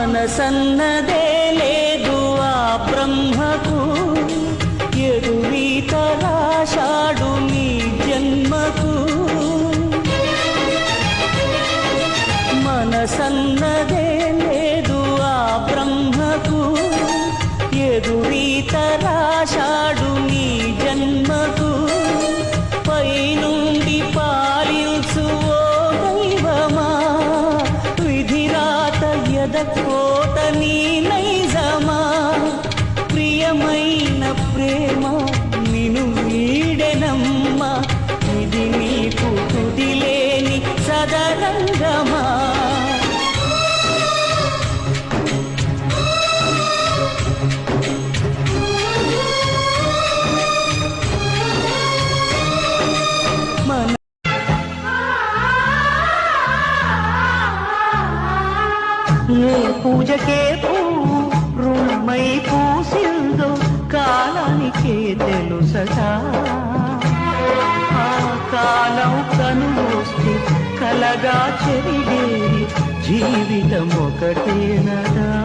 మనసన్నదే లేదు ఆ బ్రహ్మకు. ఎదురీతరాశాడు నీ జన్మకు. మనసన్నదే లేదు ఆ బ్రహ్మకు. ఎదురీతరాశాడు నీ విధిరాత నీ నైజమా ప్రియమైన ప్రేమ నిను వీడెనమ్మా. ఇది నీకు తుదిలేని సదరంగమా. ఏ పూజకే పువ్వు రుణమై పూసిందో కాలానికే తెలుసట. ఆ కాలం కనుమూస్తే కలగా చెరిగేరి జీవితం ఒకటేనదా